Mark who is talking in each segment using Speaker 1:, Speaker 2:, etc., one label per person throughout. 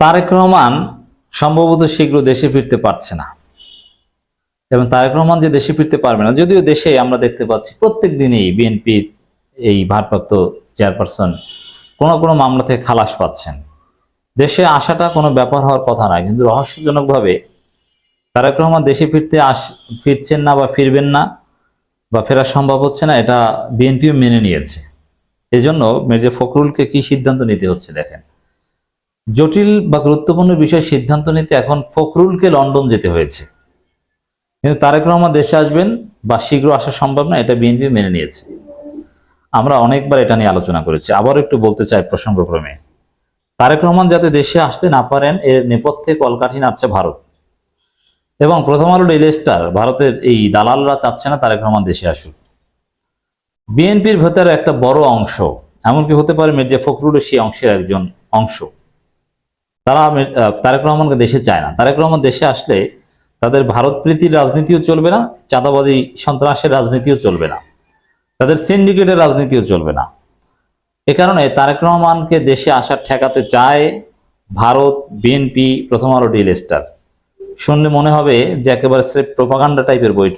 Speaker 1: তারেক রহমান সম্ভবত শীঘ্র দেশে ফিরতে পারছে না। এবং তারেক রহমান যে দেশে ফিরতে পারবে না, যদিও দেশে আমরা দেখতে পাচ্ছি প্রত্যেক দিনেই বিএনপির এই ভারপ্রাপ্ত চেয়ারপারসন কোনো কোনো মামলা থেকে খালাস পাচ্ছেন। দেশে আসাটা কোনো ব্যাপার হওয়ার কথা নয়, কিন্তু রহস্যজনকভাবে তারেক রহমান দেশে ফিরতে আস, ফিরছেন না বা ফিরবেন না বা ফেরা সম্ভব হচ্ছে না, এটা বিএনপিও মেনে নিয়েছে। এজন্য মির্জা ফখরুলকে কি সিদ্ধান্ত নিতে হচ্ছে দেখেন। জটিল বা গুরুত্বপূর্ণ বিষয় সিদ্ধান্ত নিতে এখন ফখরুলকে লন্ডন যেতে হয়েছে। কিন্তু তারেক রহমান দেশে আসবেন বা শীঘ্র আসা সম্ভব না, এটা বিএনপি মেনে নিয়েছে। আমরা অনেকবার এটা নিয়ে আলোচনা করেছি। আবার একটু বলতে চাই প্রসঙ্গক্রমে। তারেক রহমান যাতে দেশে আসতে না পারেন, এর নেপথ্যে কলকাঠি নাচছে ভারত। এবং প্রথম আলো ডেইলি স্টার, ভারতের এই দালালরা চাচ্ছে না তারেক রহমান দেশে আসুক। বিএনপির ভেতরে একটা বড় অংশ, এমনকি হতে পারে মির্জা ফখরুলও সেই অংশের একজন অংশ তারা তারেক রহমানকে দেশে চায় না। তারেক রহমান দেশে আসলে তাদের ভারত প্রীতির রাজনীতিও চলবে না চাঁদাবাদী সন্ত্রাসের রাজনীতিও চলবে না। তাদের সিন্ডিকেটের রাজনীতিও চলবে না। এ কারণে তারেক রহমানকে দেশে আসার ঠেকাতে চায় ভারত, বিএনপি, প্রথম আলো ডিল স্টার শুনলে মনে হবে যে একেবারে স্রেফ প্রোপাগান্ডা টাইপের বই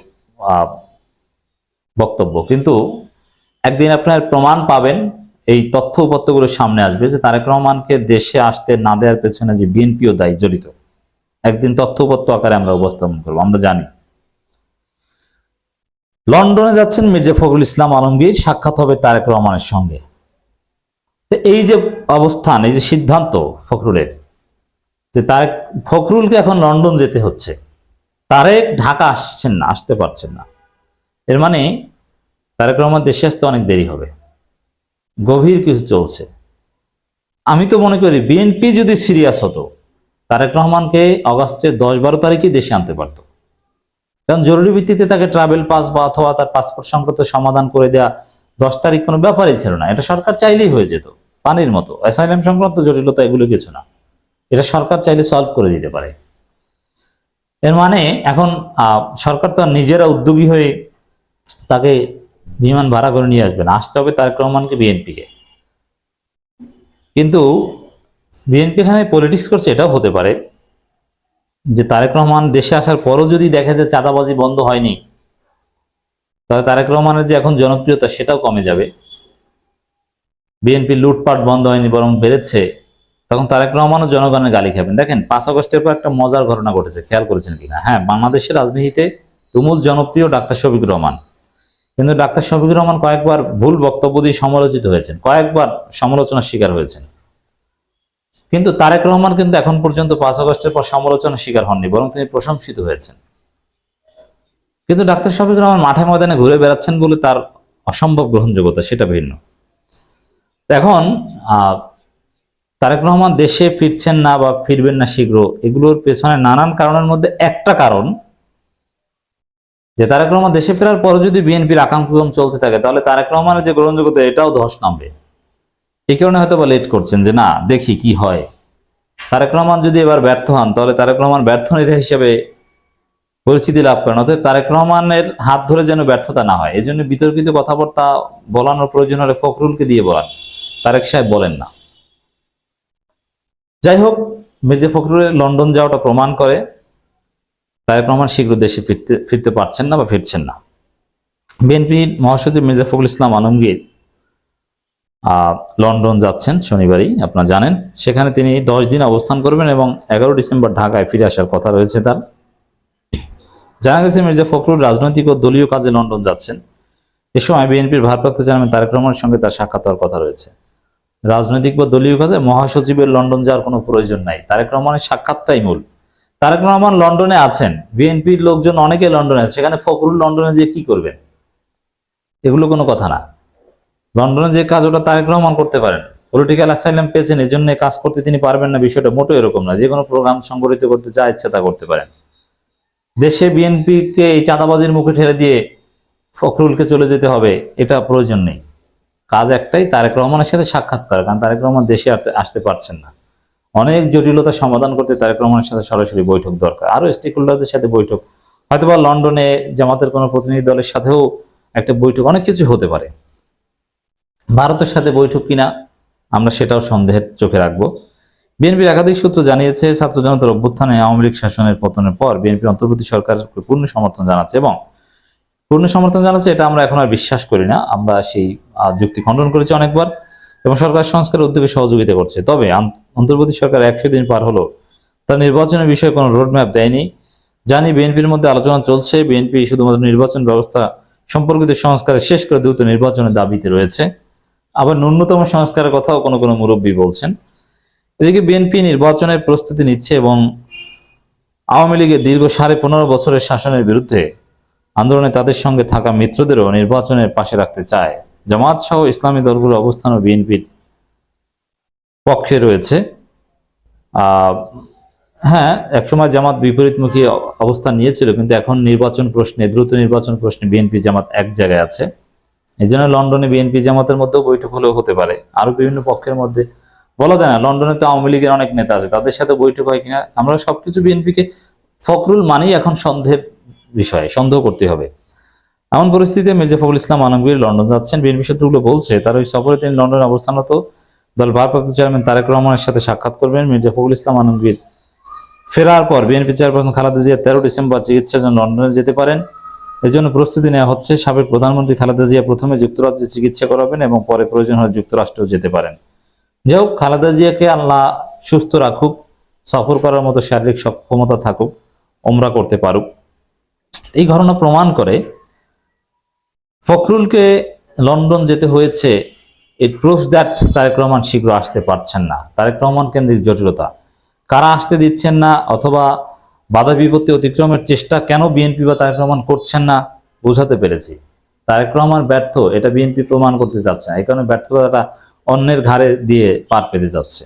Speaker 1: বক্তব্য। কিন্তু একদিন আপনার প্রমাণ পাবেন এই তথ্য উপত্যগুলো সামনে আসবে যে তারেক রহমানকে দেশে আসতে না দেওয়ার পেছনে যে বিএনপিও দায়ী জড়িত। একদিন তথ্য উপত্য আকারে আমরা উপস্থাপন করব, আমরা জানি। লন্ডনে যাচ্ছেন মির্জা ফখরুল ইসলাম আলমগীর, সাক্ষাৎ হবে তারেক রহমানের সঙ্গে। তো এই যে অবস্থান, এই যে সিদ্ধান্ত ফখরুলের, যে তারেক, ফখরুলকে এখন লন্ডন যেতে হচ্ছে। তারেক ঢাকা আসছেন না, আসতে পারছেন না। এর মানে তারেক রহমান দেশে আসতে অনেক দেরি হবে। গভীর কিছু চলছে। আমি তো মনে করি বিএনপি যদি সিরিয়াস হতো, তারেক রহমানকে অগাস্টের দশ বারো তারিখে দেশে আনতে পারতো। কারণ জরুরি ভিত্তিতে তাকে ট্রাভেল পাস বা অথবা তার পাসপোর্ট সংক্রান্ত সমাধান করে দেওয়া দশ তারিখ কোনো ব্যাপারই ছিল না। এটা সরকার চাইলেই হয়ে যেত, পানির মতো। অ্যাসাইলাম সংক্রান্ত জটিলতা এগুলো কিছু না। এটা সরকার চাইলে সলভ করে দিতে পারে। এর মানে এখন সরকার তো নিজেরা উদ্যোগী হয়ে তাকে বিমান ভাড়া করে নিয়ে আসবেন। আসতে হবে তারেক রহমানকে বিএনপিকে। কিন্তু বিএনপি এখানে পলিটিক্স করছে, এটাও হতে পারে। যে তারেক রহমান দেশে আসার পরও যদি দেখা যায় চাঁদাবাজি বন্ধ হয়নি, তাহলে তারেক রহমানের যে এখন জনপ্রিয়তা সেটাও কমে যাবে। বিএনপি লুটপাট বন্ধ হয়নি, বরং বেড়েছে। তখন তারেক রহমানও জনগণের গালি খাবেন। দেখেন, পাঁচ আগস্টের পর একটা মজার ঘটনা ঘটেছে, খেয়াল করেছেন কিনা? হ্যাঁ বাংলাদেশের রাজনীতিতে তুমুল জনপ্রিয় ডাক্তার শফিক রহমান। কিন্তু ডাক্তার শফিকুর রহমান কয়েকবার ভুল বক্তব্য দিয়ে সমালোচিত হয়েছেন, কয়েকবার সমালোচনার শিকার হয়েছেন। কিন্তু তারেক রহমান কিন্তু এখন পর্যন্ত পাঁচ আগস্টের পর সমালোচনার শিকার হননি, বরং তিনি প্রশংসিত হয়েছেন। কিন্তু ডাক্তার শফিকুর রহমান মাঠে ময়দানে ঘুরে বেড়াচ্ছেন বলে তার অসম্ভব গ্রহণযোগ্যতা, সেটা ভিন্ন। এখন তারেক রহমান দেশে ফিরছেন না বা ফিরবেন না শীঘ্র, এগুলোর পেছনে নানান কারণের মধ্যে একটা কারণ যে তারেক রহমান দেশে ফেরার পরে যদি বিএনপির আকাঙ্ক্ষম চলতে থাকে, তাহলে তারেক রহমানের যে গ্রহণযোগ্যতা, এটাও ধস নামবে। এই কারণে হয়তো বা লেট করছেন যে, না, দেখি কি হয়। তারেক রহমান যদি এবার ব্যর্থ হন, তাহলে তারেক রহমান ব্যর্থ নেতা হিসেবে পরিচিতি লাভ করেন। অতএব তারেক রহমানের হাত ধরে যেন ব্যর্থতা না হয় এই জন্য বিতর্কিত কথাবার্তা বলানোর প্রয়োজন হলে ফখরুলকে দিয়ে বলান। তারেক সাহেব বলেন না। যাই হোক, মির্জা ফখরুলের লন্ডন যাওয়াটা প্রমাণ করে। তারেক রহমান শীঘ্র দেশে ফিরতে ফিরতে পারছেন না বা ফিরছেন না। বিএনপির মহাসচিব মির্জা ফখরুল ইসলাম আলমগীর লন্ডন যাচ্ছেন শনিবারই, আপনারা জানেন। সেখানে তিনি দশ দিন অবস্থান করবেন এবং এগারো ডিসেম্বর ঢাকায় ফিরে আসার কথা রয়েছে তার। জানা গেছে মির্জা ফখরুল রাজনৈতিক ও দলীয় কাজে লন্ডন যাচ্ছেন। এ সময় বিএনপির ভারপ্রাপ্ত চেয়ারম্যান তারেক রহমানের সঙ্গে তার সাক্ষাৎ হওয়ার কথা রয়েছে। রাজনৈতিক বা দলীয় কাজে মহাসচিবের লন্ডন যাওয়ার কোনো প্রয়োজন নাই। তারেক রহমানের সাক্ষাৎটাই মূল। তারেক রহমান লন্ডনে আছেন, বিএনপির লোকজন অনেকে লন্ডনে আছে, সেখানে ফখরুল লন্ডনে যে কি করবেন? এগুলো কোনো কথা না। লন্ডনে যে কাজ ওটা তারেক রহমান করতে পারেন। পলিটিক্যাল অ্যাসাইলাম পেয়েছেন, এই জন্য কাজ করতে তিনি পারবেন না, বিষয়টা মোটো এরকম না। যে কোনো প্রোগ্রাম সংগঠিত করতে যা ইচ্ছা তা করতে পারেন। দেশে বিএনপিকে এই চাঁদাবাজির মুখে ঠেলে দিয়ে ফখরুলকে চলে যেতে হবে, এটা প্রয়োজন নেই। কাজ একটাই, তারেক রহমানের সাথে সাক্ষাৎ করা, কারণ তারেক রহমান দেশে আসতে পারছেন না। অনেক জটিলতা সমাধান করতে তারেক রহমানের সাথে সরাসরি বৈঠক দরকার। আরও স্টেক হোল্ডারদের সাথে বৈঠক। হয়তোবা লন্ডনে জামাতের কোনো প্রতিনিধি দলের সাথেও একটা বৈঠক, অনেক কিছু হতে পারে। ভারতের সাথে বৈঠক কিনা, আমরা সেটাও সন্দেহের চোখে রাখব। বিএনপির একাধিক সূত্র জানিয়েছে, ছাত্র জনতার অভ্যুত্থানে আওয়ামী লীগ শাসনের পতনের পর বিএনপির অন্তর্বর্তী সরকারকে পূর্ণ সমর্থন জানাচ্ছে এবং পূর্ণ সমর্থন জানাচ্ছে, এটা আমরা এখন আর বিশ্বাস করি না। আমরা সেই যুক্তি খণ্ডন করেছি অনেকবার। এবং সরকার সংস্কারের উদ্যোগে সহযোগিতা করছে। তবে অন্তর্বর্তী সরকার একশো দিন পার হলো। তার নির্বাচনের বিষয়ে কোনো রোডম্যাপ দেয়নি। জানি বিএনপির মধ্যে আলোচনা চলছে। বিএনপি শুধুমাত্র নির্বাচন ব্যবস্থা সম্পর্কিত সংস্কারে শেষ করে দ্রুত নির্বাচনের দাবিতে রয়েছে। আবার ন্যূনতম সংস্কারের কথাও কোনো কোনো মুরব্বী বলছেন। এদিকে বিএনপি নির্বাচনের প্রস্তুতি নিচ্ছে এবং আওয়ামী লীগের দীর্ঘ সাড়ে পনেরো বছরের শাসনের বিরুদ্ধে আন্দোলনে তাদের সঙ্গে থাকা মিত্রদেরও নির্বাচনের পাশে রাখতে চায়। জামাত সহ ইসলামী দলগুলোর ও বিএনপির পক্ষে রয়েছে। হ্যাঁ একসময় জামাত বিপরীতমুখী অবস্থান নিয়েছিল, কিন্তু এখন নির্বাচন প্রশ্নে, দ্রুত নির্বাচন প্রশ্নে বিএনপি জামাত এক জায়গায় আছে। এই জন্য লন্ডনে বিএনপি জামাতের মধ্যেও বৈঠক হলেও হতে পারে। আরও বিভিন্ন পক্ষের মধ্যে, বলা যায় না, লন্ডনে তো আওয়ামী লীগের অনেক নেতা আছে, তাদের সাথে বৈঠক হয় কিনা, আমরা সবকিছু বিএনপিকে ফখরুল মানেই এখন সন্দেহের বিষয়, সন্দেহ করতে হবে। এমন পরিস্থিতিতে মির্জা ফখরুল ইসলাম আলমগীর লন্ডন যাচ্ছেন। বিএনপি সূত্রগুলো বলছে, তার ওই সফরে তিনি লন্ডনে অবস্থানরত দল ভারপ্রাপ্ত চেয়ারম্যান তারেক রহমানের সাথে সাক্ষাৎ করবেন। মির্জা ফখরুল ইসলাম আলমগীর ফেরার পর বিএনপি চেয়ারপারসন খালেদা জিয়া তেরো ডিসেম্বর চিকিৎসার জন্য লন্ডনে যেতে পারেন। এর জন্য প্রস্তুতি নেওয়া হচ্ছে। সাবেক প্রধানমন্ত্রী খালেদা জিয়া প্রথমে যুক্তরাজ্যে চিকিৎসা করাবেন এবং পরে প্রয়োজন হলে যুক্তরাষ্ট্রেও যেতে পারেন। যাই হোক, খালেদা জিয়াকে আল্লাহ সুস্থ রাখুক, সফর করার মতো শারীরিক সক্ষমতা থাকুক, ওমরা করতে পারুক। এই ঘটনা প্রমাণ করে ফখরুলকে লন্ডন যেতে হয়েছে it proves that Tarique Rahman শীঘ্র আসতে পারছেন না। তারেক রহমান কেন্দ্রিক জটিলতা। কারা আসতে দিচ্ছেন না অথবা বাধা বিপত্তি অতিক্রমের চেষ্টা কেন বিএনপি বা তারেক রহমান করছেন না, বোঝাতে পেরেছি। তারেক রহমান ব্যর্থ, এটা বিএনপি প্রমাণ করতে যাচ্ছে না। এই কারণে ব্যর্থতাটা অন্যের ঘাড়ে দিয়ে পার পেতে যাচ্ছে।